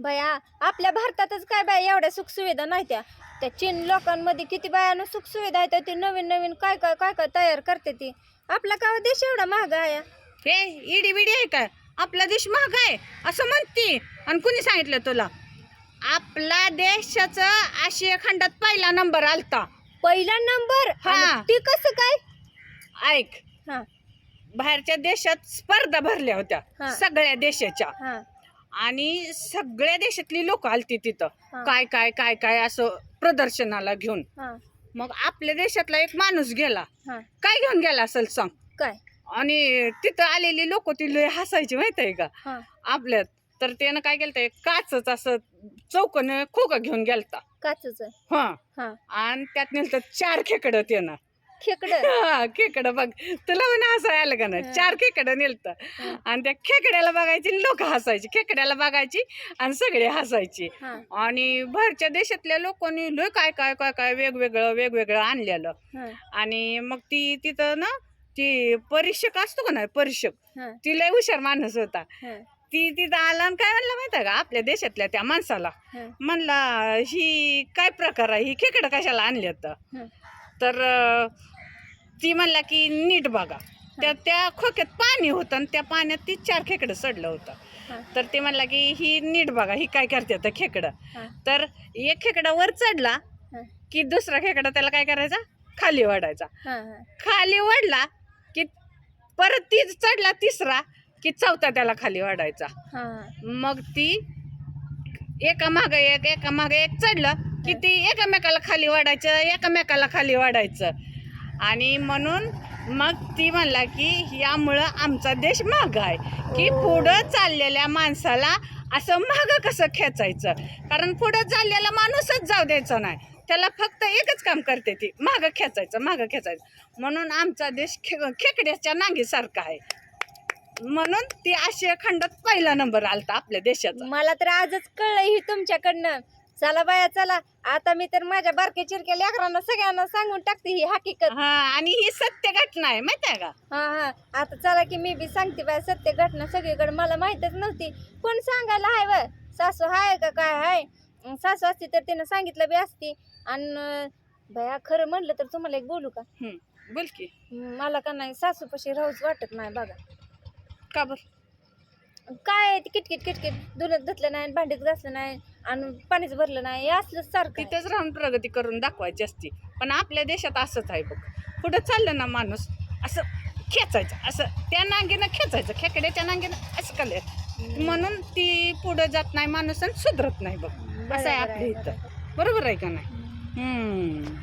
बया आपल्या भारतातच काय बाय एवढ्या सुखसुविधा नाही त्या. त्या चीन लोकांमध्ये किती बायानं सुखसुविधा आहेत ते नवीन नवीन काय काय काय काय तयार करते ती. आपला का देश एवढा महाग आहे. हे इडी बिडी आहे का आपला देश महाग आहे असं म्हणते. आणि कुणी सांगितलं तुला? आपला देशाचा आशिया खंडात पहिला नंबर आलता. पहिला नंबर? हा. ती कसं काय? ऐक. हा. बाहेरच्या देशात स्पर्धा भरल्या होत्या. सगळ्या देशाच्या. हा. आणि सगळ्या देशातली लोक आलती तिथं. काय काय काय काय असं प्रदर्शनाला घेऊन. मग आपल्या देशातला एक माणूस गेला. काय घेऊन गेला असेल सांग? काय? आणि तिथं आलेली लोक ती लय हसायची माहीत आहे का आपल्यात. तर त्यानं काय केलं काचच असं चौकन खोका घेऊन गेलता. काचच हा. हा. आणि त्यात नेलं चार खेकडं त्यानं. खेकड. हा खेकडं बघ. तुला पण हसाय आलं का नाही. चार खेकडं नेलत. आणि त्या खेकड्याला बघायची लोक हसायची. खेकड्याला बघायची आणि सगळे हसायची. हा. आणि बाहेरच्या देशातल्या लोकांनी लय काय काय काय काय वेगवेगळं वेगवेगळं आणलेलं. हा. आणि मग ती तिथं ना ती परीक्षक असतो का नाही? परीक्षक. हा. ती लय हुशार माणूस होता. हा. ती तिथं आला आणि काय म्हणलं माहिती आहे का? आपल्या देशातल्या त्या माणसाला. हा. म्हणला ही काय प्रकार आहे? ही खेकडं कशाला आणली तर हा. तर अं, ती म्हणला की नीट बघा. त्या त्या खोक्यात पाणी होतं आणि त्या पाण्यात ती चार खेकडं सडलं होतं. तर ते म्हणला की ही नीट बघा ही काय करते तर खेकडं. तर एक खेकडा वर चढला की दुसरा खेकडा त्याला काय करायचा? खाली वाढायचा खाली वाढला की परत ती चढला तिसरा की चौथा त्याला खाली वाढायचा मग ती एका माग एक एका माग एक चढलं की ती एकामेकाला खाली वाढायचं एकामेकाला खाली वाढायचं आणि म्हणून मग ती म्हणला की यामुळं आमचा देश माग आहे. की ओ. पुढं चाललेल्या माणसाला असं मागं कसं खेचायचं? कारण पुढं चाललेला माणूसच जाऊ द्यायचा नाही. त्याला फक्त एकच काम करते ती मागं खेचायचं मागं खेचायचं. म्हणून आमचा देश खे खेकड्याच्या नांगीसारखा आहे. म्हणून ती आशिया खंडात पहिला नंबर आलता आपल्या देशाचा. मला तर आजच कळलं ही तुमच्याकडनं. चला बाया चला. आता मी तर माझ्या बारक्या चिरक्या लेकरांना सगळ्यांना सांगून टाकते ही हकीकत. हा आणि ही सत्य घटना आहे माहिती आहे का? हा हा. आता चला की मी बी सांगते बाय सत्य घटना सगळीकडे. मला माहीतच नव्हती. कोण सांगायला हाय व? सासू हाय का काय हाय? अं, सासू असती तर तिनं सांगितलं बी असती. आणि बया खरं म्हणलं तर तुम्हाला एक बोलू का? हम्म, बोल की. मला का नाही सासूपाशी राहूच वाटत नाही बघा. का बर? काय ते किटकिट किटकिट? धुणं धुतलं नाही भांडीत घासलं नाही. आणि पाणीच भरलं नाही हे असलं सारखं. तिथेच राहून प्रगती करून दाखवायची असती. पण आपल्या देशात असंच आहे बघ. पुढं चाललं ना माणूस असं खेचायचं असं त्या नांगीनं खेचायचं खेकड्याच्या नांगीनं असं कले म्हणून ती पुढं जात नाही माणूस आणि सुधरत नाही बघ. असं आहे आपल्या इथं. बरोबर आहे. का नाही? हम्म.